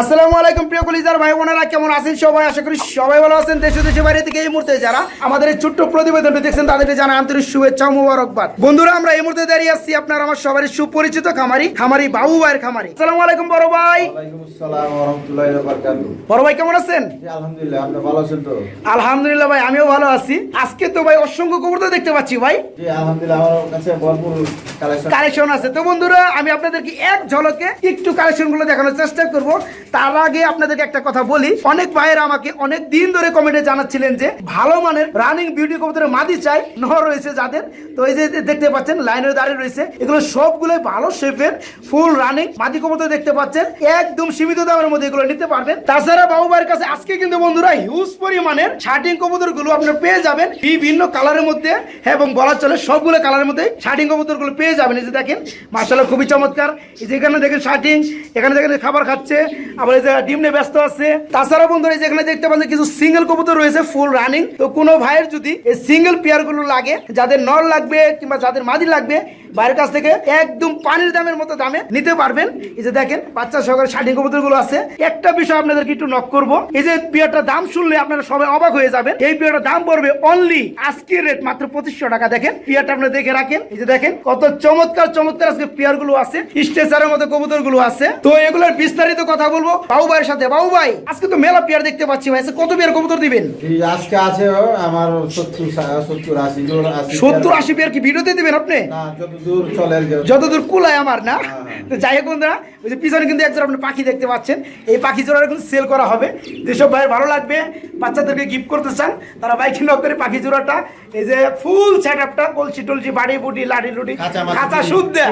আসসালামু আলাইকুম প্রিয় কলিজার ভাই বোনেরা কেমন আছেন সবাই? আশা করি সবাই ভালো আছেন দেশ ও দেশের বাইরে থেকে এই মুহূর্তে যারা আমাদের এই ছোট্ট প্রতিবেদনটি দেখছেন তাদেরকে জানা আন্তরিক শুভেচ্ছা ও মুবারকবাদ। বন্ধুরা আমরা এই মুহূর্তে দাঁড়িয়ে আসছি আপনার আমার সবারই সুপরিচিত খামারি খামারি বাবু ভাইয়ের খামারি। আসসালামু আলাইকুম বড় ভাই। ওয়ালাইকুম আসসালাম ওয়া রাহমাতুল্লাহি ওয়া বারাকাতুহু। বড় ভাই কেমন আছেন? জি, আলহামদুলিল্লাহ আপনি ভালো আছেন তো? আলহামদুলিল্লাহ ভাই আমিও ভালো আছি। আজকে তো ভাই অসংখ্য কবুতর তো দেখতে পাচ্ছি ভাই। জি আলহামদুলিল্লাহ আমার কাছে ভরপুর কালেকশন কালেকশন আছে। তো বন্ধুরা আমি আপনাদেরকে এক ঝলকে একটু কালেকশনগুলো দেখানোর চেষ্টা করব। তার আগে আপনাদেরকে একটা কথা বলি। অনেক ভাইয়েরা আমাকে অনেক দিন ধরে কমেন্টে জানাচ্ছিলেন যে ভালো মানের রানিং বিউটি কবুতরের মাদি চাই ন রয়েছে যাদের। তো এই যে দেখতে পাচ্ছেন লাইনের দাঁড়িয়ে রয়েছে। এগুলো সবগুলো ভালো শেপের ফুল রানিং মাদি কবুতর দেখতে পাচ্ছেন। একদম সীমিত দামের মধ্যে এগুলো নিতে পারবেন। তাছাড়া বাবু ভাইয়ের কাছে আজকে কিন্তু বন্ধুরা হিউজ পরিমাণের শার্টিং কবুতরগুলো আপনার পেয়ে যাবেন। বিভিন্ন কালারের মধ্যে হ্যাঁ, এবং বলা চলে সবগুলো কালারের মধ্যে শার্টিং কবুতরগুলো পেয়ে যাবেন। এই যে দেখেন মার্শাল্লাহ খুবই চমৎকার। এই যে এখানে দেখেন শার্টিং এখানে দেখেন খাবার খাচ্ছে। আবার এই যে ডিম নিয়ে ব্যস্ত আছে। তাছাড়া বন্ধুরা, এই যে এখানে দেখতে কিছু সিঙ্গেল কবুতর রয়েছে ফুল রানিং তো কোনো ভাইয়ের যদি এই সিঙ্গেল পেয়ার লাগে, যাদের নর লাগবে কিংবা যাদের মাদি লাগবে বাইরের কাছ থেকে একদম পানির দামের মতো দামে নিতে পারবেন। এই যে দেখেন, বাচ্চা সহকারে আছে। একটা বিষয় আপনাদেরকে একটু নক করব। এই যে দাম শুনলে আপনারা সবাই অবাক হয়ে যাবেন। এই পেয়ারটার দাম পড়বে অনলি আজকের রেট মাত্র পঁচিশশো টাকা। দেখেন পেয়ারটা আপনারা দেখে রাখেন। এই যে দেখেন, কত চমৎকার চমৎকার আজকে পেয়ারগুলো আছে। স্ট্রেচারের মতো কবুতরগুলো আছে। তো এগুলোর বিস্তারিত কথা বলব। বাবু ভাইয়ের সাথে। বাবু ভাই আজকে তো মেলা পেয়ার দেখতে পাচ্ছি ভাই কত পেয়ার কবুতর দিবেন? আজকে আছে আমার সত্তর সত্তর আশি সত্তর আশি পেয়ার কি ভিডিওতে দিবেন আপনি? চলে যতদূর কুলায় আমার না? হ্যাঁ। তো যাই হোক বন্ধুরা ওই যে পিছনে কিন্তু একজন আপনি পাখি দেখতে পাচ্ছেন। এই পাখি জোড়াটা কিন্তু সেল করা হবে। যেসব ভাই ভালো লাগবে বাচ্চাদেরকে গিফট করতে চান তারা বাইক নক করে পাখি জোড়াটা এই যে ফুল সেট আপটা কলসি টলসি বাড়ি বুটি লাড়ি লুটি কাঁচা দেয়া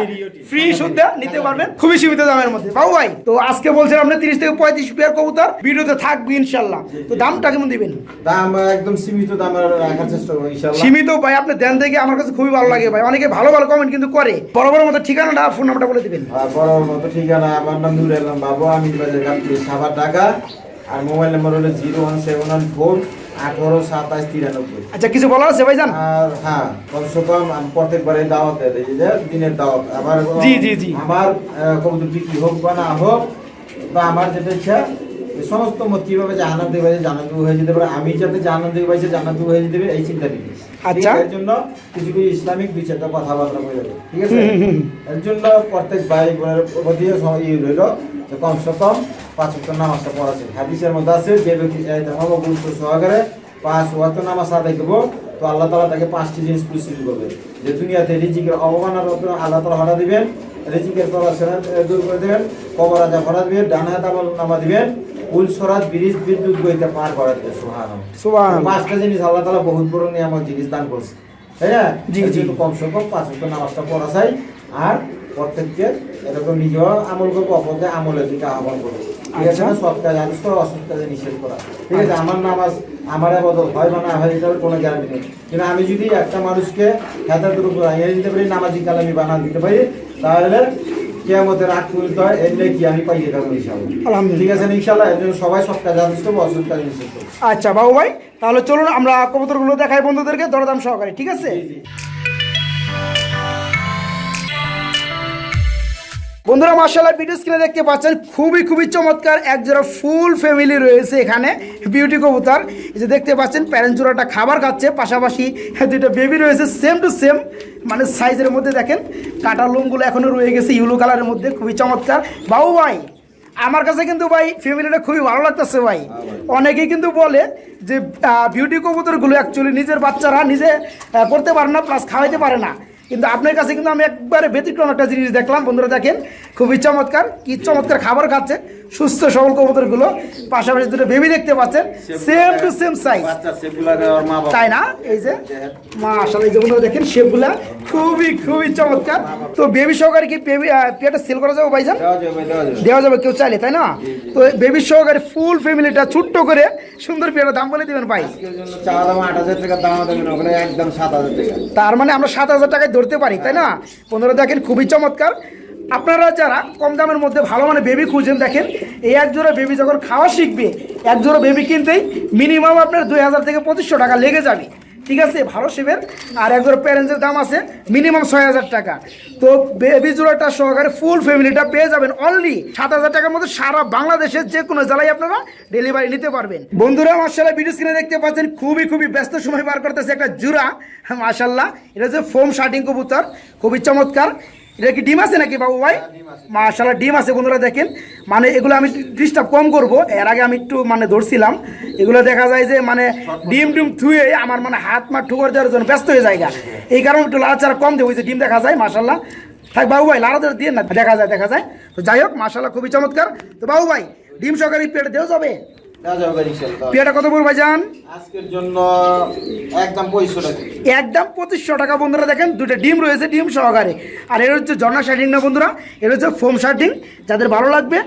ফ্রি সুদ দেয়া নিতে পারবেন। খুবই সীমিত দামের মধ্যে। বাবু ভাই তো আজকে বলছেন আপনি তিরিশ থেকে পঁয়ত্রিশ পেয়ার কবুতর ভিডিওতে থাকবে ইনশাল্লাহ। তো দামটা কেমন দিবেন? দাম একদম সীমিত দামে রাখার চেষ্টা করব সীমিত ভাই আপনি দেন দেখে আমার কাছে খুবই ভালো লাগে ভাই। অনেকে ভালো ভালো কমেন্ট কিন্তু করে। বড় বড় মতো ঠিকানাটা ফোন নাম্বারটা বলে দিবেন। বড় মতো ঠিকানা। আমার নাম নুর আলম বাবু আমি সাবার টাকা আর মোবাইল নাম্বার হলো zero one seven one four আঠারো সাতাশ তিরানব্বই। আচ্ছা কিছু বলার আছে ভাইজান? আর হ্যাঁ কমসে কম প্রত্যেকবারে দাওয়াত দেয় দিনের দাওয়াত। আবার জি, জি, জি। আমার কবুতর বিক্রি হোক বা না হোক বা আমার যেটা ইচ্ছা সমস্ত মত কীভাবে দেবে জানান দেবো হয়ে যেতে পারে আমি যাতে পাইছে জানান দেবো হয়ে যেতে পারে এই চিন্তা নিয়ে আচ্ছা। এর জন্য কিছু কিছু ইসলামিক দুই চারটা কথাবার্তা হয়ে যাবে ঠিক আছে। এর জন্য প্রত্যেক ভাই বোনের প্রতি ইয়ে রইল যে কমসে কম পাঁচ ওয়াক্ত নামাজটা পড়া আছে হাদিসের মধ্যে আছে যে ব্যক্তি ধর্ম গুরুত্ব সহকারে পাঁচ ওয়াক্ত নামাজ আদায় করব তো আল্লাহ তালা তাকে পাঁচটি জিনিস পুরস্কৃত করবে যে দুনিয়াতে রিজিকের অবমাননার উপর আল্লাহ তালা হরা দিবেন রিজিকের পড়াশোনা দূর করে দেবেন কবর আজা করা দিবেন ডানা হাত নামা দিবেন উল সরাত ব্রিজ বিদ্যুৎ গইতে পার করা দিবে সুহান সুহান পাঁচটা জিনিস আল্লাহ তালা বহুত বড় নিয়ামত জিনিস দান করছে তাই না? জি, জি। কমসে কম পাঁচ নামাজটা পড়া চাই আর প্রত্যেককে এরকম নিজ আমল করব অপরকে আমলের দিকে আহ্বান করব। ঠিক আছে আচ্ছা। না সৎ কাজে অসৎ কাজে নিষেধ করা। ঠিক আছে আমার নামাজ আমার বদল হয় বা না হয় এটার কোনো গ্যারান্টি নেই। কিন্তু আমি যদি একটা মানুষকে হেদায়তের উপর আইনে দিতে পারি নামাজি কালামি বানা দিতে পারি তাহলে কেয়ামতের আগ পর্যন্ত হয় এলে কি আমি পাইয়ে দেবো ইনশাল্লাহ। ঠিক আছে ইনশাল্লাহ এর জন্য সবাই সৎ কাজে আদেশ করব অসৎ কাজে নিষেধ করব আচ্ছা বাবু ভাই তাহলে চলুন আমরা কবুতরগুলো দেখাই বন্ধুদেরকে দরদাম সহকারে ঠিক আছে? বন্ধুরা মার্শাল্লাহ ভিডিও স্ক্রিনে দেখতে পাচ্ছেন খুবই খুবই চমৎকার এক জোড়া ফুল ফ্যামিলি রয়েছে এখানে বিউটি কবুতর। এই যে দেখতে পাচ্ছেন প্যারেন্ট জোড়াটা খাবার খাচ্ছে পাশাপাশি দুইটা বেবি রয়েছে সেম টু সেম মানে সাইজের মধ্যে দেখেন কাটা লোমগুলো এখনও রয়ে গেছে ইউলো কালারের মধ্যে খুবই চমৎকার। বাবু ভাই আমার কাছে কিন্তু ভাই ফ্যামিলিটা খুবই ভালো লাগতেছে ভাই। অনেকেই কিন্তু বলে যে বিউটি কবুতরগুলো অ্যাকচুয়ালি নিজের বাচ্চারা নিজে করতে পারে না প্লাস খাওয়াইতে পারে না। কিন্তু আপনার কাছে কিন্তু আমি একবারে ব্যতিক্রম একটা জিনিস দেখলাম বন্ধুরা দেখেন খুবই চমৎকার কি চমৎকার খাবার খাচ্ছে সুস্থ সবল কবুতরগুলো পাশাপাশি দুটো বেবি দেখতে পাচ্ছেন সেম টু সেম সাইজ তাই না? এই যে মা আসলে এই যেগুলো দেখেন সেগুলা খুবই খুবই চমৎকার। তো বেবি সহকারে কি পেয়ারটা সেল করা যাবে ভাইজান? দেওয়া যাবে কেউ চাইলে তাই না? তো বেবি সহকারে ফুল ফ্যামিলিটা ছোট্ট করে সুন্দর পেয়ারের দাম বলে দিবেন ভাই। তার মানে আমরা সাত হাজার টাকায় ধরতে পারি, তাই না? পনেরো দেখেন, খুবই চমৎকার। আপনারা যারা কম দামের মধ্যে ভালো মানে বেবি খুঁজেন দেখেন, এই এক জোড়া বেবি যখন খাওয়া শিখবে, এক জোড়া বেবি কিনতেই মিনিমাম আপনার দুই হাজার থেকে পঁচিশশো টাকা লেগে যাবে। ঠিক আছে? ভালো শিবের আর একজন প্যারেন্টসের দাম আছে মিনিমাম ছয় হাজার টাকা। তো বেবি জোড়াটা সহকারে ফুল ফ্যামিলিটা পেয়ে যাবেন অনলি সাত হাজার টাকার মধ্যে সারা বাংলাদেশের যে কোনো জেলায় আপনারা ডেলিভারি নিতে পারবেন। বন্ধুরা মার্শাল্লাহ ভিডিও স্ক্রিনে দেখতে পাচ্ছেন, খুবই খুবই ব্যস্ত সময় বার করতেছে একটা জুরা মার্শাল্লাহ এটা হচ্ছে ফোম শার্টিং কবুতর, খুবই চমৎকার। এটা কি ডিম আছে নাকি বাবু ভাই? মাশাল্লাহ ডিম আছে। বন্ধুরা দেখেন। মানে এগুলো আমি ডিস্টার্ব কম করব। এর আগে আমি একটু মানে ধরছিলাম। এগুলো দেখা যায় যে মানে ডিম ডিম থুয়ে আমার মানে হাত মা ঠুকর দেওয়ার জন্য ব্যস্ত হয়ে যায় এই কারণে একটু লাড়াচাড়া কম দেবো ওই যে ডিম দেখা যায় মাশাল্লাহ থাক বাবু ভাই লাড়াচাড়া দিয়ে না দেখা যায় দেখা যায়। তো যাই হোক মাশাল্লাহ খুবই চমৎকার। তো বাবু ভাই ডিম সহকারে পেট দেওয়া যাবে? পেটা কত পড়বে যান আজকের জন্য একদম পঁয়ষট্টি টাকা। একদম পঁচিশশো টাকা বন্ধুরা দেখেন দুটো ডিম রয়েছে ডিম সহকারে। আর এর হচ্ছে ঝর্ণা শার্টিং না বন্ধুরা? এর হচ্ছে ফোম শার্টিং যাদের ভালো লাগবে।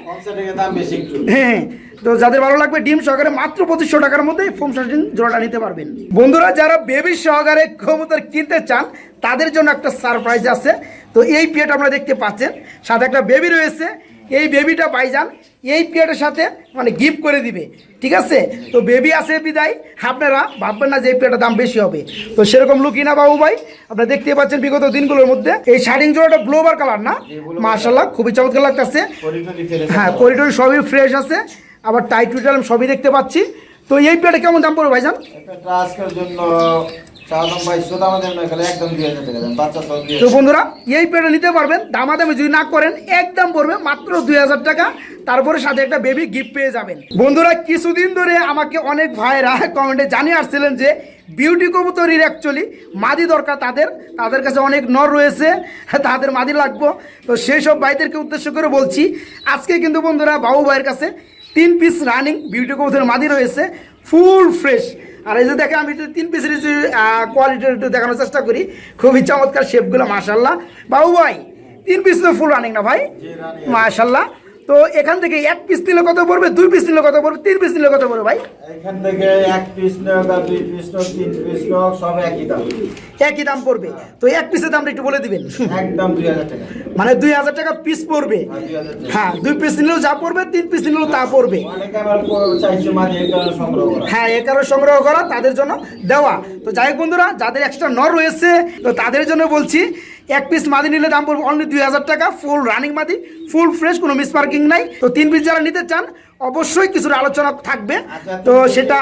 দাম বেশি একটু। হ্যাঁ হ্যাঁ। তো যাদের ভালো লাগবে ডিম সহকারে মাত্র পঁচিশশো টাকার মধ্যে ফোম শার্টিং জোড়াটা নিতে পারবেন। বন্ধুরা যারা বেবি সহকারে কবুতর কিনতে চান তাদের জন্য একটা সারপ্রাইজ আছে। তো এই পিয়েট আপনারা দেখতে পাচ্ছেন। সাথে একটা বেবি রয়েছে বেবিটা বাইজান এই পিয়েটের সাথে মানে গিফট করে দিবে ঠিক আছে? তো বেবি আছে বিদায় আপনারা ভাববেন না যে এই পিয়েটার দাম বেশি হবে। তো সেরকম লুকি না বাবু ভাই আপনারা দেখতে পাচ্ছেন বিগত দিনগুলোর মধ্যে। এই শার্টিং জোড়াটা ব্লোবার কালার না? মার্শাল্লাহ খুবই চমৎকার লাগতেছে। হ্যাঁ করিডোর সবই ফ্রেশ আছে। আবার টাইট টুইটাল সবই দেখতে পাচ্ছি। তো এই পেটে কেমন দাম পড়বে ভাইজান? আজকের জন্য তো বন্ধুরা, এই পেটে নিতে পারবেন, দামাদামি যদি না করেন, একদম পড়বে মাত্র দুই হাজার টাকা, তারপরে সাথে একটা বেবি গিফট পেয়ে যাবেন। বন্ধুরা, কিছুদিন ধরে আমাকে অনেক ভাইরা কমেন্টে জানিয়ে আসছিলেন যে বিউটি কবুতরির অ্যাকচুয়ালি মাদি দরকার তাদের তাদের কাছে অনেক নর রয়েছে, তাদের মাদি লাগবো। তো সেই সব ভাইদেরকে উদ্দেশ্য করে বলছি, আজকে কিন্তু বন্ধুরা বাবু ভাইয়ের কাছে তিন পিস রানিং বিউটি কবুতরের মাদি রয়েছে ফুল ফ্রেশ আর এই যে দেখে আমি একটু তিন পিসের কোয়ালিটির একটু দেখানোর চেষ্টা করি খুবই চমৎকার শেপগুলো মাসাল্লাহ বাবু ভাই তিন পিস তো ফুল রানিং না ভাই? মাসাল্লাহ তো এখান থেকে এক পিস নিলে কত পড়বে? দুই পিস নিলে কত পড়বে? তিন পিস নিলে কত পড়বে ভাই? এখান থেকে এক পিস আর দুই পিস নোক তিন পিস নোক সব একই দাম। একই দাম পড়বে। তো এক পিসের দামটা একটু বলে দিবেন। একদম দুই হাজার টাকা। মানে দুই হাজার টাকা পিস পড়বে। হ্যাঁ দুই পিস নিলেও যা পড়বে তিন পিস নিলেও তা পড়বে। অনেকে আবার কো- চাইছে মাঝে এই সংগ্রহ করা। হ্যাঁ এ কারণে সংগ্রহ করা তাদের জন্য দেওয়া। তো যাই হোক বন্ধুরা যাদের এক্সট্রা নর রয়েছে তো তাদের জন্য বলছি এক পিস মাদি নিলে দাম পড়বে অনলি দুই হাজার টাকা ফুল রানিং মাদি ফুল ফ্রেশ কোনো মিস পার্কিং নাই। তো তিন পিস যারা নিতে চান অবশ্যই কিছুর আলোচনা থাকবে। আচ্ছা, তো সেটা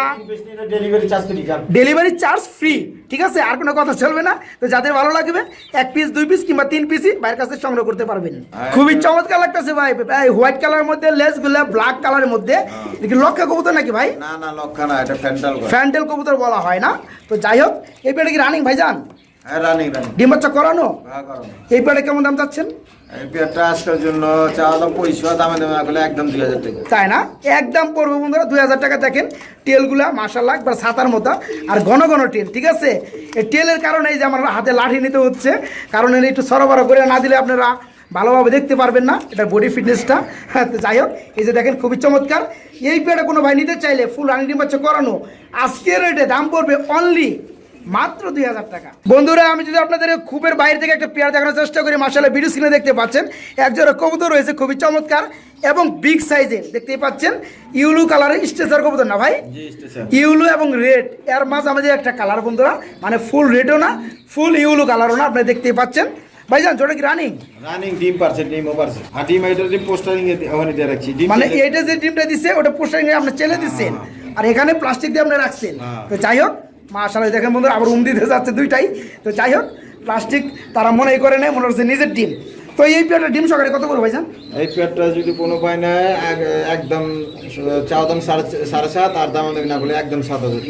ডেলিভারি চার্জ ফ্রি ঠিক আছে? আর কোনো কথা চলবে না। তো যাদের ভালো লাগবে এক পিস দুই পিস কিংবা তিন পিসই ভাইয়ের কাছে সংগ্রহ করতে পারবেন। খুবই চমৎকার লাগতেছে ভাই। হোয়াইট কালারের মধ্যে লেসগুলা ব্ল্যাক কালারের মধ্যে। দেখি লক্ষ্য কবুতর নাকি ভাই? না না লক্ষা না এটা ফ্যান্টাল করে ফ্যান্টেল কবুতর বলা হয় না। তো যাই হোক এই পেটে কি রানিং ভাইজান হ্যাঁ ডিম বাচ্চা করানো? হ্যাঁ এই কেমন দাম চাচ্ছেন? এই পেয়ারটা আজকের জন্য চাওয়া দাম পঁয়ষট্টি দামে দামে না একদম দুই হাজার টাকা। তাই না? একদম পড়বে বন্ধুরা দুই হাজার টাকা। দেখেন টেলগুলা মাসাল্লাহ একবার ছাতার মতো। আর ঘন ঘন টেল ঠিক আছে? এই টেলের কারণে এই যে আমার হাতে লাঠি নিতে হচ্ছে কারণ একটু সরবরাহ করে না দিলে আপনারা ভালোভাবে দেখতে পারবেন না এটা বডি ফিটনেসটা হ্যাঁ যাই হোক এই যে দেখেন খুবই চমৎকার। এই পেটে কোনো ভাই নিতে চাইলে ফুল রানি ডিম বাচ্চা করানো। আজকের রেটে দাম পড়বে অনলি মাত্র দুই হাজার টাকা। বন্ধুরা আমি যদি আপনাদের খুবের বাইরে থেকে একটা পেয়ার দেখানোর চেষ্টা করি মাসালে ভিডিও স্ক্রিনে দেখতে পাচ্ছেন একজোড়া কবুতর রয়েছে খুবই চমৎকার এবং বিগ সাইজের দেখতেই পাচ্ছেন ইউলু কালারের স্টেচার কবুতর না ভাই? ইউলু এবং রেড এর মাঝে আমাদের একটা কালার বন্ধুরা মানে ফুল রেডও না ফুল ইউলু কালারও না আপনি দেখতেই পাচ্ছেন। ভাইজান জোটা কি রানিং রানিং ডিম পারছে ডিমও পারছে। আর ডিম এইটার ডিম পোস্টারিং এ ওখানে দিয়ে রাখছি। মানে যে ডিমটা ওটা পোস্টারিং এ আপনি চেলে দিচ্ছেন। আর এখানে প্লাস্টিক দিয়ে আপনি রাখছেন। হ্যাঁ। তো যাই হোক মাশাআল্লাহ দেখেন বন্ধুরা আবার উম দিতে যাচ্ছে দুইটাই। তো যাই হোক প্লাস্টিক তারা মনে করে নেয় মনে হচ্ছে নিজের ডিম। তো এই পেয়ারটা ডিম সকালে কত করে ভাইজান? এই পেয়ারটা যদি কোনো পায় না এক- একদম চাওয়া দাম সাড়ে সাত আর দাম না বলে একদম সাত হাজার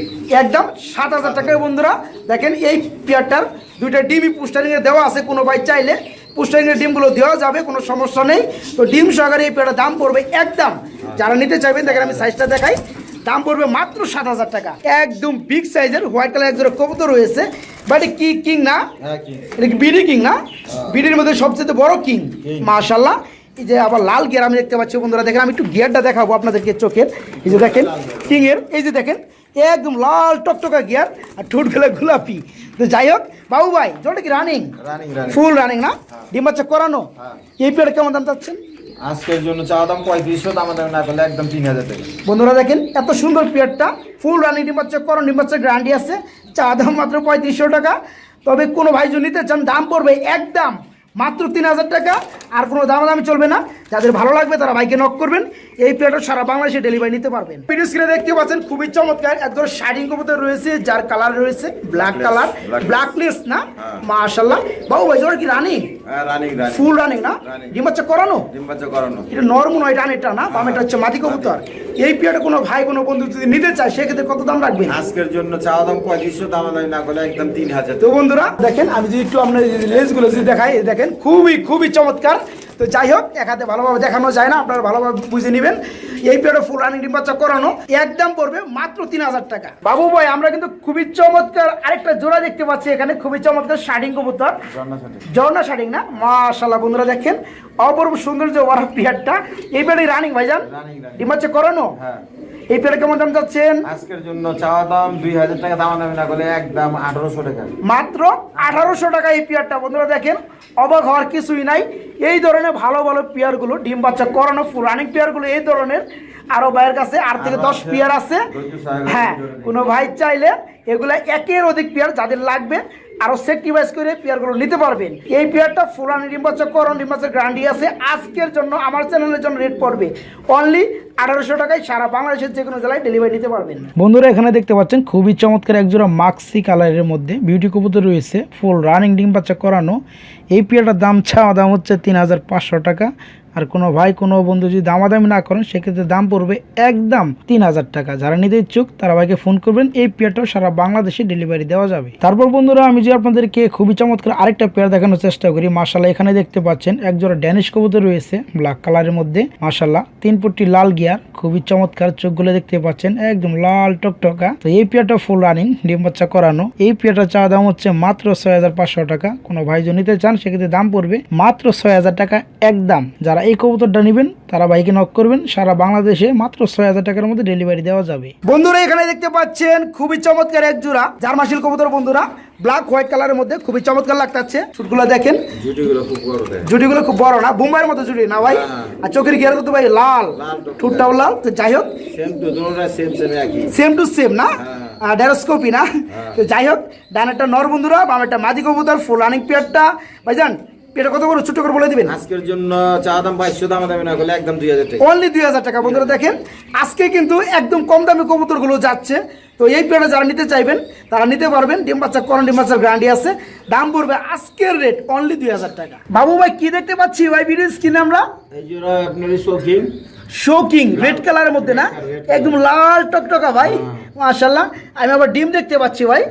একদম সাত হাজার টাকায় বন্ধুরা দেখেন এই পেয়ারটার দুইটা ডিমই পুস্টারিংয়ে দেওয়া আছে কোনো ভাই চাইলে। পুস্টারিংয়ের ডিমগুলো দেওয়া যাবে কোনো সমস্যা নেই। তো ডিম সহকারে এই পেয়ারটার দাম পড়বে একদম। যারা নিতে চাইবেন দেখেন আমি সাইজটা দেখাই। দাম পড়বে মাত্র সাত হাজার টাকা। একদম বিগ সাইজের হোয়াইট কালার একজোড়া কবুতর রয়েছে। বাট কি কিং না? হ্যাঁ এটা কি বিডি কিং না? বিডির মধ্যে সবচেয়ে বড় কিং। মাশাল্লাহ এই যে আবার লাল গিয়ার আমি দেখতে পাচ্ছি বন্ধুরা দেখেন আমি একটু গিয়ারটা দেখাবো আপনাদেরকে চোখের। এই যে দেখেন কিংয়ের এই যে দেখেন একদম লাল টকটকা গিয়ার আর ঠোঁট গেলে গোলাপি। তো যাই হোক বাবু ভাই জোটা কি রানিং ফুল রানিং না? ডিম বাচ্চা করানো? হ্যাঁ। এই পেয়ার কেমন দাম চাচ্ছেন? আজকের জন্য চা দাম পঁয়ত্রিশশো, দাম দাম না করলে একদম তিন হাজার টাকা। বন্ধুরা দেখেন, এত সুন্দর পেয়ারটা। ফুল রানিং ডিম বাচ্চা করো ডিম বাচ্চা গ্যারান্টি আছে। চা দাম মাত্র পঁয়ত্রিশশো টাকা। তবে কোনো ভাই যদি নিতে চান, দাম পড়বে একদম মাত্র তিন হাজার টাকা। আর কোনো দামাদামি চলবে না। যাদের ভালো লাগবে তারা ভাইকে নক করবেন। এই প্লেটও সারা বাংলাদেশে ডেলিভারি নিতে পারবেন। ভিডিও স্ক্রিনে দেখতে পাচ্ছেন খুবই চমৎকার। একদম শাইনিং কবুতর রয়েছে যার কালার রয়েছে ব্ল্যাক কালার ব্ল্যাকলেস না? হ্যাঁ। মাশাল্লাহ বাবু ভাই জোর কি রানিং হ্যাঁ রানিং রানিং ফুল রানিং না. ডিম বাচ্চা করানো? ডিম বাচ্চা করানো। এটা নরম নয় ডানেরটা না? বামেটা হচ্ছে মাটি কবুতর। এই পিরিয়ডে কোনো ভাই কোনো বন্ধু যদি নিতে চায় সেক্ষেত্রে কত দাম রাখবেন? আজকের জন্য চাওয়া দাম পঁয়ত্রিশশো দাম দামি না করলে একদম তিন হাজার। তো বন্ধুরা দেখেন আমি যদি একটু আপনার লেন্সগুলো যদি দেখাই এই দেখেন খুবই খুবই চমৎকার। তো যাই হোক এক হাতে ভালোভাবে দেখানো যায় না আপনারা ভালোভাবে বুঝে নেবেন। এই পিরিয়ডে ফুল রানিং ডিম বাচ্চা করানো একদম পড়বে মাত্র তিন হাজার টাকা। বাবু ভাই আমরা কিন্তু খুবই চমৎকার আরেকটা জোড়া দেখতে পাচ্ছি এখানে খুবই চমৎকার শার্টিং কবুতর। ঝর্ণা শাড়ি না? মাশাল্লাহ বন্ধুরা দেখেন অপূর্ব সৌন্দর্য ওয়ার পিয়ারটা। এই পেয়ারে রানিং ভাইজান। ডিম বাচ্চা করানো? হ্যাঁ। এই পেয়ারে কেমন দাম যাচ্ছেন আজকের জন্য চাওয়া দাম দুই হাজার টাকা দাম না করলে একদম আঠারোশো টাকা। মাত্র আঠারোশো টাকা এই পেয়ারটা বন্ধুরা দেখেন। অবাক হওয়ার কিছুই নাই। এই ধরনের ভালো ভালো পেয়ারগুলো ডিম বাচ্চা করানো রানিং পেয়ারগুলো এই ধরনের আরও ভাইয়ের কাছে আট থেকে দশ পেয়ার আছে। হ্যাঁ কোনো ভাই চাইলে এগুলো একের অধিক পেয়ার যাদের লাগবে আরও সেক্টিভাইজ করে পেয়ারগুলো নিতে পারবেন। এই পেয়ারটা ফুলানি ডিম্বাচক, করণ ডিম্বাচক গ্রান্ডি আছে। আজকের জন্য আমার চ্যানেলের জন্য রেট পড়বে। অনলি আঠারোশো টাকায় সারা বাংলাদেশের যে কোনো জেলায় ডেলিভারি নিতে পারবেন। বন্ধুরা, এখানে দেখতে পাচ্ছেন খুবই চমৎকার একজোড়া মাক্সি কালারের মধ্যে বিউটি কবুতর রয়েছে ফুল রানিং ডিম করানো। এই পেয়ারটার দাম, চাওয়া দাম হচ্ছে তিন হাজার পাঁচশো টাকা। আর কোনো ভাই, কোনো বন্ধু যদি দামাদামি না করেন, সেক্ষেত্রে দাম পড়বে একদম তিন হাজার টাকা। যারা নিতে ইচ্ছুক, তারা ভাইকে ফোন করবেন, এই পেয়ারটাও সারা বাংলাদেশে ডেলিভারি দেওয়া যাবে। তারপর বন্ধুরা, আমি যে আপনাদেরকে খুবই চমৎকার আরেকটা পেয়ার দেখানোর চেষ্টা করি মাসাল্লাহ এখানে দেখতে পাচ্ছেন, একজোড়া ড্যানিশ কবুতর রয়েছে ব্ল্যাক কালারের মধ্যে মাসাল্লাহ তিন পট্টি লাল গিয়ার খুবই চমৎকার, চোখগুলো দেখতে পাচ্ছেন, একদম লাল টকটকা। তো এই পেয়ারটা ফুল রানিং ডিম বাচ্চা করানো। এই পেয়ারটা চাওয়া দাম হচ্ছে মাত্র ছয় হাজার পাঁচশো টাকা। কোনো ভাই যদি নিতে চান, সেক্ষেত্রে দাম পড়বে মাত্র ছয় হাজার টাকা, একদম। যারা এই কবুতরটা নেবেন তারা বাইকে নক করবেন সারা বাংলাদেশে মাত্র ছয় হাজার টাকার মধ্যে ডেলিভারি দেওয়া যাবে। বন্ধুরা এখানে দেখতে পাচ্ছেন খুবই চমৎকার এক জোড়া জার্মাশিল কবুতর বন্ধুরা। ব্ল্যাক হোয়াইট কালারের মধ্যে খুবই চমৎকার লাগতাছে। শুটগুলো দেখেন। জুটিগুলো খুব বড় দেয় জুটিগুলো খুব বড় না বোম্বাইয়ের মতো জুটি না ভাই? হ্যাঁ। আর চোখের গিয়ার তো ভাই? লাল। ঠুটটাও লাল তো যাই হোক। Same to same same to same না? হ্যাঁ। ডেরোস্কোপি না? তো যাই হোক ডানেরটা নর বন্ধুরা বামেরটা মাদি কবুতর ফুল রানিং পেয়ারটা ভাইজান পেয়ারটা কত করে? ছোট করে বলে দিবেন। আজকের জন্য চা দাম বাইশশো দাম দামি না করলে একদম দুই হাজার টাকা। অনলি দুই হাজার টাকা। বন্ধুরা দেখেন আজকে কিন্তু একদম কম দামি কবুতরগুলো যাচ্ছে। তো এই পেয়ারটা যারা নিতে চাইবেন তারা নিতে পারবেন। ডিম বাচ্চা করন ডিম বাচ্চার গ্যারান্টি আছে। দাম পড়বে আজকের রেট অনলি দুই হাজার টাকা। বাবু ভাই কি দেখতে পাচ্ছি? ভাই ভিডিও স্ক্রিনে আমরা। এই জন্য আপনার শৌখিন শোকিং রেড কালারের মধ্যে না? একদম লাল টকটকা ভাই মাশাল্লাহ আমি আবার ডিম দেখতে পাচ্ছি ভাই।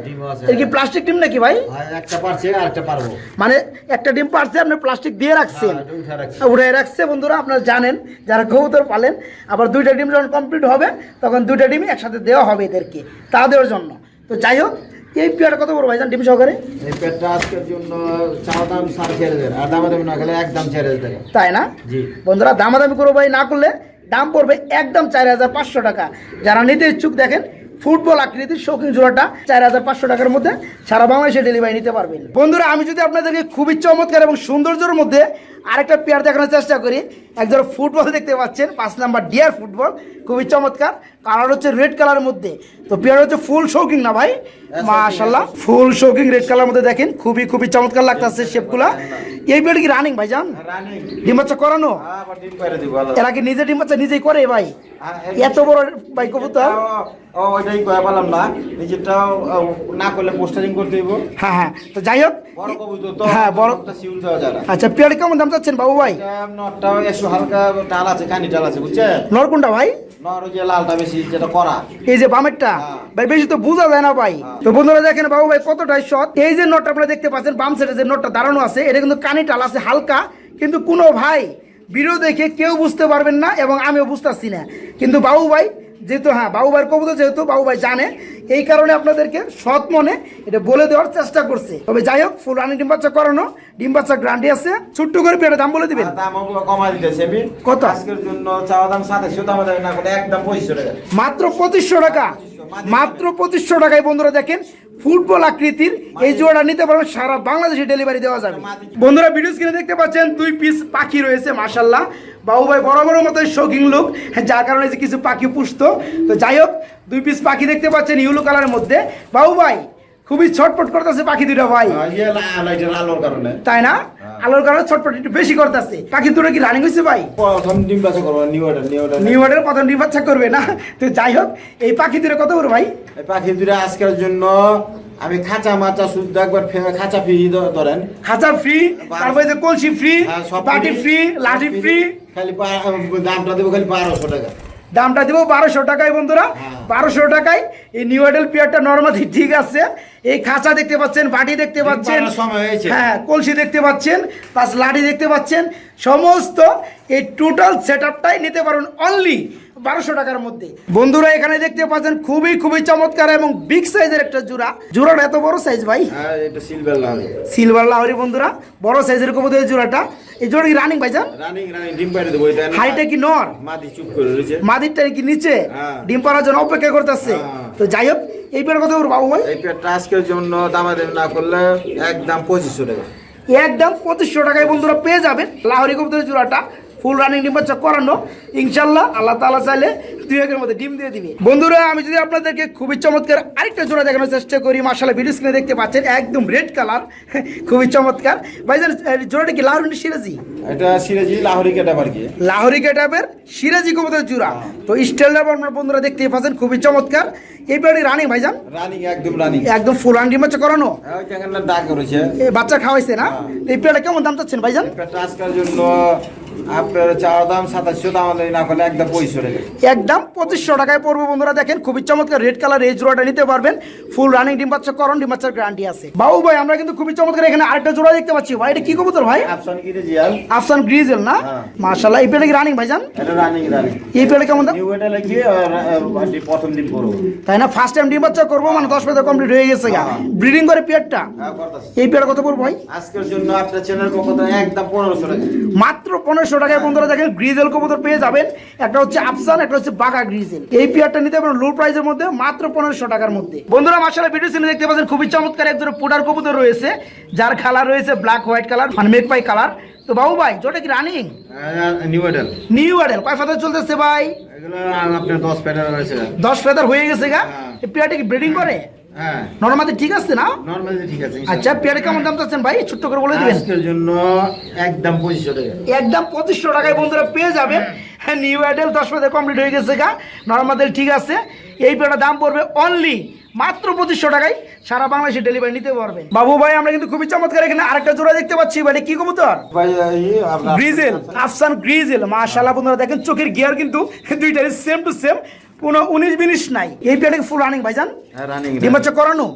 এর কি প্লাস্টিক ডিম নাকি ভাই? একটা পারছে আর একটা পারব। মানে একটা ডিম পারছে আপনি প্লাস্টিক দিয়ে রাখছেন। হ্যাঁ, উঠে রাখছে। বন্ধুরা আপনারা জানেন যারা কবুতর পালেন আবার দুইটা ডিম যখন কমপ্লিট হবে তখন দুইটা ডিম একসাথে দেওয়া হবে এদেরকে তাদের জন্য। তো যাই হোক এই পেয়ারটা কত বড় ভাইজান ডিম সহকারে? এই পেটটা আজকের জন্য চাওয়া দাম সাড়ে চার হাজার আর দাম দামি না করলে একদম চার হাজার টাকা। তাই না? জি। বন্ধুরা দামাদামি করো ভাই না করলে দাম পড়বে একদম চার হাজার পাঁচশো টাকা। যারা নিতে ইচ্ছুক দেখেন, ফুটবল আকৃতির শৌখিন জোড়াটা চার হাজার পাঁচশো টাকার মধ্যে সারা বাংলাদেশে ডেলিভারি নিতে পারবেন। বন্ধুরা, আমি যদি আপনাদেরকে খুবই চমৎকার এবং সৌন্দর্যের মধ্যে আরেকটা পেয়ার দেখানোর চেষ্টা করি। একজন ফুটবল দেখতে পাচ্ছেন পাঁচ নাম্বার ডিয়ার ফুটবল খুবই চমৎকার। কালার হচ্ছে রেড কালারের মধ্যে। তো পেয়ার হচ্ছে ফুল শৌকিং না ভাই? মাশাল্লাহ ফুল শৌকিং রেড কালার মধ্যে দেখেন খুবই খুবই চমৎকার লাগতেছে শেপগুলা এই পেয়ার কি রানিং ভাই যান রানিং ডিম বাচ্চা করানো? আলাদা। এরা কি নিজে ডিম বাচ্চা নিজেই করে ভাই? এত বড় ভাই কবুতর? ও- ও ওইটাই কয়ে পেলাম না। নিজেরটাও না করলে পোস্টারিং করতে হ্যাঁ হ্যাঁ। তো যাই হোক বড় কবুতর তো হ্যাঁ, বড়- শিউল দেওয়া যায় আচ্ছা পেয়ার কেমন দাম চাচ্ছেন বাবু ভাই? এটা একটু হালকা টাল আছে কানি টাল আছে বুঝছেন? নরকুন্ডা ভাই? নর এই যে বামেরটা? হ্যাঁ। ভাই বেশি তো বোঝা যায় না ভাই। তো বন্ধুরা দেখেন বাবু ভাই কতটাই সৎ। এই যে নোটটা আপনারা দেখতে পাচ্ছেন বাম সাইডে যে নোটটা দাঁড়ানো আছে এটা কিন্তু কানি টাল আছে হালকা। কিন্তু কোনো ভাই ভিডিও দেখে কেউ বুঝতে পারবেন না এবং আমিও বুঝতেছি না। কিন্তু বাবু ভাই যেহেতু হ্যাঁ বাবু ভাইয়ের কবুতর যেহেতু বাবু ভাই জানে এই কারণে আপনাদেরকে সৎ মনে এটা বলে দেওয়ার চেষ্টা করছে। তবে যাই হোক ফুল রানি ডিম বাচ্চা করানো ডিম বাচ্চা গ্রান্ডি আছে ছোট্ট করে পেটে দাম বলে দিবেন? কত? আজকের জন্য চাওয়া দাম সাতাশশো দাম দেবে না করে একদম পঁচিশশো টাকা। মাত্র পঁচিশশো টাকা। মাত্র পঁচিশশো টাকায় বন্ধুরা দেখেন ফুটবল আকৃতির এই জোড়া নিতে পারবেন সারা বাংলাদেশে ডেলিভারি দেওয়া যাবে। বন্ধুরা ভিডিও স্ক্রিনে দেখতে পাচ্ছেন দুই পিস পাখি রয়েছে মাসাল্লাহ বাবু ভাই বড় বড় মতো শৌখিন লোক যার কারণে যে কিছু পাখি পুষতো। তো যাই হোক দুই পিস পাখি দেখতে পাচ্ছেন ইউলো কালারের মধ্যে। বাবু ভাই খুবই ছটপট করতেছে পাখি দুটো ভাই। ইয়ে আলোর কারণে। তাই না? আলোর কারণে ছটপট একটু বেশি করতেছে। পাখি দুটো কি রানিং হয়েছে ভাই? প্রথম ডিম বাচ্চা করব new order new order new order প্রথম ডিম বাচ্চা করবে না? তো যাই হোক এই পাখি দুটো কত করে ভাই? এই পাখি দুটো আজকের জন্য আমি খাঁচা মাচা শুদ্ধ একবার খাঁচা ফ্রি ধরেন। খাঁচা ফ্রি তারপরে যে কলসি ফ্রি হ্যাঁ, বাটি ফ্রি লাঠি ফ্রি খালি দামটা দেবো খালি বারোশো টাকা। দামটা দেবো বারোশো টাকায় বন্ধুরা হ্যাঁ। বারোশো টাকায় এই নিউ আইডেল পেয়ারটা নর্মালি ঠিক আছে এই খাঁচা দেখতে পাচ্ছেন বাটি দেখতে পাচ্ছেন। হ্যাঁ কলসি দেখতে পাচ্ছেন প্লাস লাঠি দেখতে পাচ্ছেন সমস্ত এই টোটাল সেট আপটাই নিতে পারুন অনলি বারোশো টাকার মধ্যে। বন্ধুরা এখানে দেখতে পাচ্ছেন খুবই খুবই চমৎকার এবং বিগ সাইজের একটা জোড়া। জোড়াটা এত বড় সাইজ ভাই? সিলভার লাগে সিলভার লাহরি। বন্ধুরা। বড় সাইজের কবুতর এই জোড়াটা। এই জোড়া কি রানিং ভাইজান? রানিং রানিং ডিম পাড়ে দেবো এটা হাইটা কি নর? মাদি চুপ করে রয়েছে। মাদিরটা কি নিচে? হ্যাঁ। ডিম পাড়ার জন্য অপেক্ষা করতেছে। হ্যাঁ। তো যাই হোক এই পেয়ার বাবু ভাই? এই পেয়ারটা আজকের জন্য দামাদামি না করলে একদম পঁচিশশো টাকা। একদম পঁচিশশো টাকায় বন্ধুরা পেয়ে যাবেন লাহরি কবুতরের জোড়াটা। ফুল রানিং ডিম বাচ্চা করানো ইনশাল্লাহ আল্লাহ তাআলা চাইলে দুই একের মধ্যে ডিম দিয়ে দিবি। বন্ধুরা আমি যদি আপনাদেরকে খুবই চমৎকার আরেকটা জোড়া দেখানোর চেষ্টা করি মার্শাল্লাহ ভিডিও স্ক্রিনে দেখতে পাচ্ছেন একদম রেড কালার খুবই চমৎকার। ভাইজান জোড়াটা কি লাহরি সিরাজি? এটা সিরাজি লাহোরি কেটা আর কি। লাহোরি গেটাপের সিরাজি কবুতরের জোড়া। তো স্টাইলটা আপনার বন্ধুরা দেখতেই পাচ্ছেন খুবই চমৎকার। এই পেয়ারটি রানিং ভাইজান? রানিং একদম রানিং একদম ফুল রান বাচ্চা করানো? ডাক করেছে। বাচ্চা খাওয়াইছে না? হ্যাঁ। এই পেয়ারটা কেমন দাম চাচ্ছেন ভাইজান? আজকের জন্য আপনার চাওয়া দাম সাতাশশো দামাদামি না করলে একদম পঁচিশশো টাকা। একদম পঁচিশশো টাকায় পড়বে বন্ধুরা দেখেন খুবই চমৎকার রেড কালার এই জোড়াটা নিতে পারবেন। ফুল রানিং ডিম বাচ্চা করন ডিম বাচ্চার গ্যারান্টি আছে। বাবু ভাই আমরা কিন্তু খুবই চমৎকার এখানে আরেকটা জোড়া দেখতে পাচ্ছি। ভাই এটা কি কবুতর ভাই? আফসান গ্রিজেল না? হ্যাঁ। মার্শাল্লাহ এই পেয়ারটা কি রানিং ভাইজান? এটা রানিং রানিং এই পেয়ারটা কেমন দাম? নিউ এটা প্রথম করব। তাই না? ফার্স্ট টাইম ডিম বাচ্চা করব মানে দশ পেয়ার কমপ্লিট হয়ে গেছে গা। হ্যাঁ। ব্রিডিং করে পেয়ারটা হ্যাঁ, এই পেয়ার কত পড়ব ভাই? আজকের জন্য আপনার চ্যানেল পক্ষ থেকে একদম টাকা। মাত্র পনেরোশো টাকায় বন্ধুরা দেখেন গ্রিজেল কবুতর পেয়ে যাবেন। একটা হচ্ছে আফসান একটা হচ্ছে বাঘা গ্রিজেল এই পেয়ারটা নিতে পারেন লো প্রাইসের মধ্যে মাত্র পনেরোশো টাকার মধ্যে। বন্ধুরা মাসালা ভিডিও সিনে দেখতে পাচ্ছেন খুবই চমৎকার একজন পুটার কবুতর রয়েছে যার কালার রয়েছে ব্ল্যাক হোয়াইট কালার মানে মেঘ পাই কালার তো বাবু ভাই যেটা কি রানিং নিউ এডেল নিউ অ্যাডেল কয় ফাদার চলতেছে ভাই? এগুলো আপনার দশ প্যাটার রয়েছে। দশ ফেদার হয়ে গেছে গা? হ্যাঁ। এই পেয়ারটা কি ব্রিডিং করে? হ্যাঁ। নর্মালি ঠিক আছে না? নর্মালি ঠিক আছে আচ্ছা পেয়ারে কেমন দাম চাচ্ছেন ভাই? ছোট্ট করে বলে দিবেন। আজকের জন্য একদম পঁচিশশো টাকা। একদম পঁচিশশো টাকায় বন্ধুরা পেয়ে যাবেন। হ্যাঁ নিউ অ্যাডেল দশ পেতে কমপ্লিট হয়ে গেছে গা। নর্মাল ঠিক আছে। এই দাম পড়বে অনলি মাত্র পঁচিশশো টাকায়। সারা বাংলাদেশে ডেলিভারি নিতে পারবেন। বাবু ভাই আমরা কিন্তু খুবই চমৎকার এখানে আরেকটা জোড়া দেখতে পাচ্ছি। মানে কি কবুতর? ভাই গ্রিজেল আফসান। গ্রিজেল মাশাআল্লাহ বন্ধুরা দেখেন চোখের গিয়ার কিন্তু দুইটারই সেম টু সেম কোনো উনিশ বিনিশ নাই। এই পেয়ারটা ফুল রানিং ভাইজান? হ্যাঁ ডিম বাচ্চা করানো?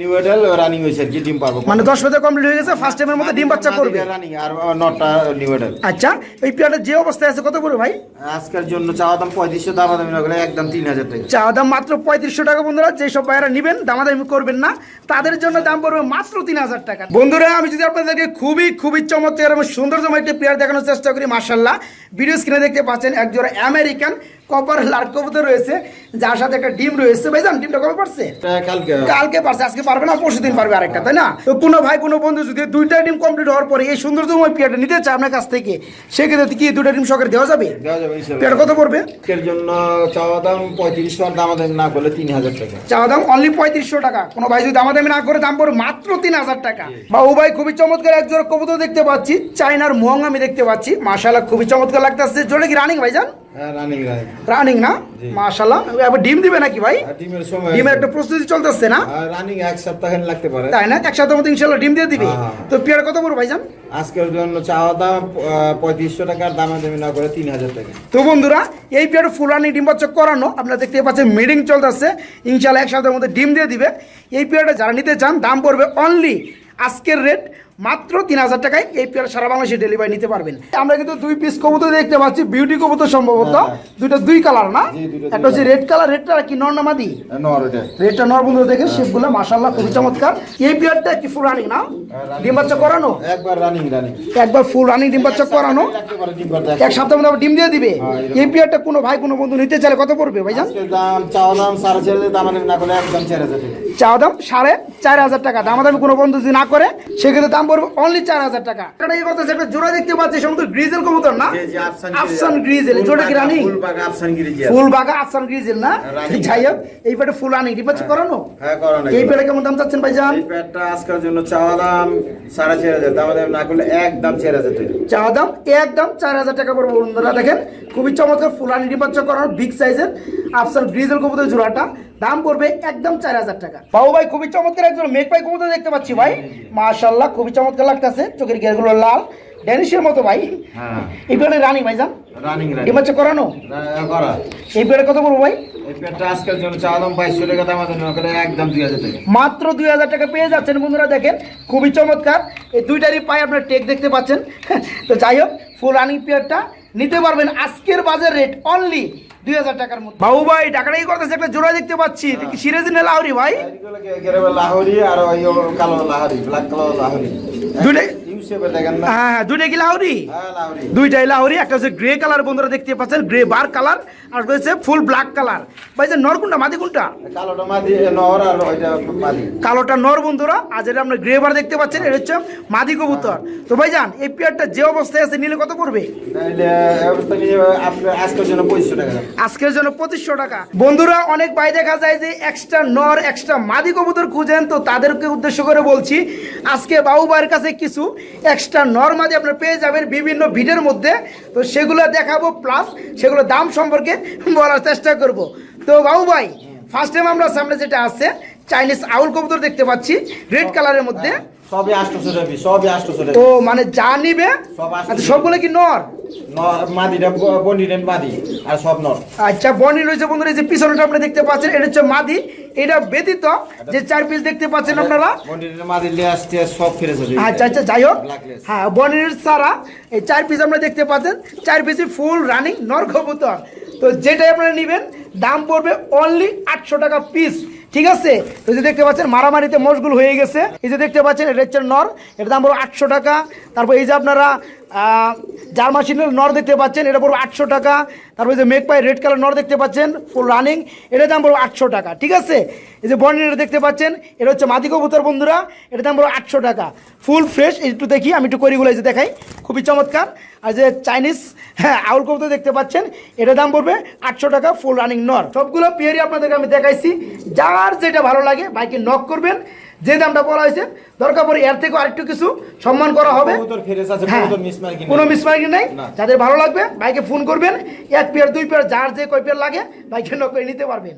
নিউ এডেল রানিং হয়েছে কি ডিম পারব। মানে দশ পেতে কমপ্লিট হয়ে গেছে ফার্স্ট টাইমের মধ্যে ডিম বাচ্চা করবে। রানিং আর নটা নিউ এডেল আচ্ছা এই পেয়ারটা যে অবস্থায় আছে কত করে ভাই? আজকের জন্য চাওয়া দাম পঁয়ত্রিশশো দাম দামি না একদম তিন হাজার টাকা। চা দাম মাত্র পঁয়ত্রিশশো টাকা বন্ধুরা যেসব ভাইয়েরা নেবেন দামাদামি করবেন না তাদের জন্য দাম পড়বে মাত্র তিন হাজার টাকা। বন্ধুরা আমি যদি আপনাদেরকে খুবই খুবই চমৎকার এবং সুন্দরতম একটি পেয়ার দেখানোর চেষ্টা করি মার্শাল্লাহ ভিডিও স্ক্রিনে দেখতে পাচ্ছেন একজোড়া আমেরিকান কপার লাট কবুতর রয়েছে। যার সাথে একটা ডিম রয়েছে ভাইজান ডিমটা কবে পারছে? কালকে। কালকে পারছে আজকে পারবে না পরশু দিন পারবে আরেকটা তাই না? তো কোনো ভাই কোনো বন্ধু যদি দুইটা ডিম কমপ্লিট হওয়ার পরে এই সুন্দরতম পেয়ারটা নিতে চায় আপনার কাছ থেকে সেক্ষেত্রে কি দুইটা ডিম সকালে দেওয়া যাবে? দেওয়া যাবে পেয়ার ইনশাল্লাহ কত পড়বে? আজকের জন্য চাওয়া দাম পঁয়ত্রিশশো আর দাম দামি না করলে তিন হাজার টাকা। চাওয়া দাম অনলি পঁয়ত্রিশশো টাকা। কোনো ভাই যদি দামাদামি না করে দাম পড়ে মাত্র তিন হাজার টাকা। বাবু ভাই খুবই চমৎকার এক জোড়া কবুতর দেখতে পাচ্ছি চাইনার মোহং আমি দেখতে পাচ্ছি। মাশাল্লাহ খুবই চমৎকার লাগতেছে। জোরে কি রানিং ভাইজান? রানিং রানিং রানিং না? মাশাল্লাহ এবার ডিম দিবে নাকি ভাই? আর ডিমের সময় ডিমের একটা প্রস্তুতি চলতেছে না? রানিং এক সপ্তাহ লাগতে পারে। তাই না? এক সপ্তাহ মতো ইনশাল্লাহ ডিম দিয়ে দিবে। হ্যাঁ। তো পেয়ার কত বড় ভাইজান? আজকের জন্য চাওয়া দাম পঁয়ত্রিশশো টাকা আর দাম না করে তিন হাজার টাকা। তো বন্ধুরা এই পেয়ার ফুলানি ডিম বাচ্চা করানো আপনারা দেখতে পাচ্ছেন মিটিং চলতেছে। ইনশাল্লাহ এক সপ্তাহের মধ্যে ডিম দিয়ে দিবে। এই পেয়ারটা যারা নিতে চান দাম পড়বে অনলি আজকের রেট মাত্র তিন হাজার টাকায় এই পেয়ার সারা বাংলাদেশে ডেলিভারি নিতে পারবেন। আমরা কিন্তু দুই পিস কবুতর দেখতে পাচ্ছি বিউটি কবুতর সম্ভবত। হ্যাঁ, দুইটা দুই কালার না? একটা হচ্ছে রেড কালার রেডটা কি নর এটা। রেডটা নর বন্ধু দেখেন শেপগুলো মাশাল্লাহ খুবই চমৎকার। এই পেয়ারটা কি ফুল রানিং না? ডিম বাচ্চা করানো? একবার রানিং রানিং একবার ফুল রানিং ডিম বাচ্চা করানো? এক সপ্তাহ মধ্যে ডিম দিয়ে দিবে? হ্যাঁ, এই পেয়ারটা কোনো ভাই কোনো বন্ধু নিতে চাইলে কত পড়বে ভাইজান? চাওয়া দাম সাড়ে চার হাজার দাম না করলে একদম চার হাজার টাকা। চাওয়া দাম সাড়ে চার হাজার টাকা। দামাদামি কোনো বন্ধু যদি না করে সেক্ষেত্রে দাম দাম পড়বে অনলি চার হাজার টাকা। এটা এই কথা একটা জোড়া দেখতে পাচ্ছি সমুদ্র গ্রিজেল কবুতর না? আফসান গ্রিজেল। জোড়া কি রানি ফুল বাগা আফসান। ফুল গ্রিজেল না? রানী। যাই হোক এই পেটে ফুল আনি রিপার্চ করানো? হ্যাঁ, করানো এই পেটে কেমন দাম চাচ্ছেন ভাইজান? এই প্যাডটা আজকের জন্য চাওয়া দাম সাড়ে চার হাজার। দাম দাম না করলে একদম চার হাজার টাকা। চা দাম একদম চার হাজার টাকা পড়বে বন্ধুরা। দেখেন খুবই চমৎকার ফুলানি রিপার্চ করানো বিগ সাইজের আফসান গ্রিজেল কবুতর জোড়াটা। দাম পড়বে একদম চার হাজার টাকা। বাবু ভাই খুবই চমৎকার একজন মেঘ পাই কবুতর দেখতে পাচ্ছি ভাই। মাশাল্লাহ খুবই চমৎকার লাগতেছে। চোখের গেরগুলো লাল। ড্যানিশের মতো ভাই। হ্যাঁ। পেটে রানী ভাইজান রানিং রানিং রিপার্চ করানো? করা। এই কত পড়ব ভাই? এই প্যাডটা আজকের জন্য চাওয়া দাম বাইশশো টাকা দাম আছে না একদম মাত্র টাকা পেয়ে যাচ্ছেন বন্ধুরা দেখেন খুবই চমৎকার। এই দুইটারই পায়ে আপনার টেক দেখতে পাচ্ছেন। তো যাই হোক ফুল রানিং পেয়ারটা নিতে পারবেন। আজকের বাজার রেট অনলি দুই হাজার টাকার মধ্যে। বাবু ভাই টাকাটা কি করতেছে? একটা জোড়া দেখতে পাচ্ছি। এটা কি সিরাজ না লাউরি ভাই? লাহরি আর কালো লাহরি ব্ল্যাক কালো লাহরি। দুইটাই? হ্যাঁ হ্যাঁ দুইটা কি লাউরি হ্যাঁ দুইটাই একটা হচ্ছে গ্রে কালার বন্ধুরা দেখতে পাচ্ছেন গ্রে বার কালার আর একটা ফুল ব্ল্যাক কালার ভাই যে নর কোনটা মাদি কোনটা? কালোটা মাদি নর আর ওইটা মাদি। কালোটা নর বন্ধুরা আর যেটা আপনার গ্রে বার দেখতে পাচ্ছেন এটা হচ্ছে মাদি কবুতর। তো ভাইজান এই পেয়ারটা যে অবস্থায় আছে নিলে কত পড়বে? এই আজকের জন্য পঁচিশশো টাকা। আজকের জন্য পঁচিশশো টাকা। বন্ধুরা অনেক ভাই দেখা যায় যে এক্সট্রা নর এক্সট্রা মাদি কবুতর খুঁজেন তো তাদেরকে উদ্দেশ্য করে বলছি আজকে বাবু ভাইয়ের কাছে কিছু এক্সট্রা নর্মালি আপনার পেয়ে যাবেন বিভিন্ন ভিডের মধ্যে। তো সেগুলো দেখাবো প্লাস সেগুলো দাম সম্পর্কে বলার চেষ্টা করব। তো বাবু ভাই ফার্স্ট টাইম আমরা সামনে যেটা আছে চাইনিজ আউল কবুতর দেখতে পাচ্ছি রেড কালারের মধ্যে। সবই আটশোশো টাকা সবই আটশোশো টাকা তো মানে যা নিবে আচ্ছা সবগুলো কি নর? নর মাদিটা বন্ডিটেন মাদি আর সব নর। আচ্ছা বনি রয়েছে বন্ধুরা এই যে পিছনটা আপনি দেখতে পাচ্ছেন এটা হচ্ছে মাদি। এটা ব্যতীত যে চার পিস দেখতে পাচ্ছেন আপনারা। আচ্ছা আচ্ছা যাই হোক। হ্যাঁ বনির সারা এই চার পিস আমরা দেখতে পাচ্ছেন চার পিসই ফুল রানিং নর কবুতর। তো যেটাই আপনারা নেবেন দাম পড়বে অনলি আটশো টাকা পিস ঠিক আছে? এই যে দেখতে পাচ্ছেন, মারামারিতে মশগুল হয়ে গেছে। এই যে দেখতে পাচ্ছেন, এটা হচ্ছে নর। এর দাম পড়বে আটশো টাকা। তারপর এই যে আপনারা জার্মাসিনের নর দেখতে পাচ্ছেন, এটা পড়বে আটশো টাকা। তারপর এই যে মেঘপাই রেড কালার নর দেখতে পাচ্ছেন ফুল রানিং এটার দাম পড়বে আটশো টাকা। ঠিক আছে? এই যে বর্ণির দেখতে পাচ্ছেন এটা হচ্ছে মাদি কবুতর বন্ধুরা এটার দাম পড়বে আটশো টাকা। ফুল ফ্রেশ একটু দেখি আমি একটু করিগুলো এই যে দেখাই খুবই চমৎকার। আর যে চাইনিজ হ্যাঁ আউল কবুতর দেখতে পাচ্ছেন এটার দাম পড়বে আটশো টাকা ফুল রানিং নর। সবগুলো পিয়ারি আপনাদেরকে আমি দেখাইছি যার যেটা ভালো লাগে বাইকে নক করবেন। যে দামটা বলা হয়েছে দরকার পড়ে এর থেকে আরেকটু কিছু সম্মান করা হবে। হ্যাঁ, কোনো মিসমার্কিং নাই। যাদের ভালো লাগবে বাইকে ফোন করবেন এক পেয়ার দুই পেয়ার যার যে কয় পেয়ার লাগে বাইকে নক করে নিতে পারবেন।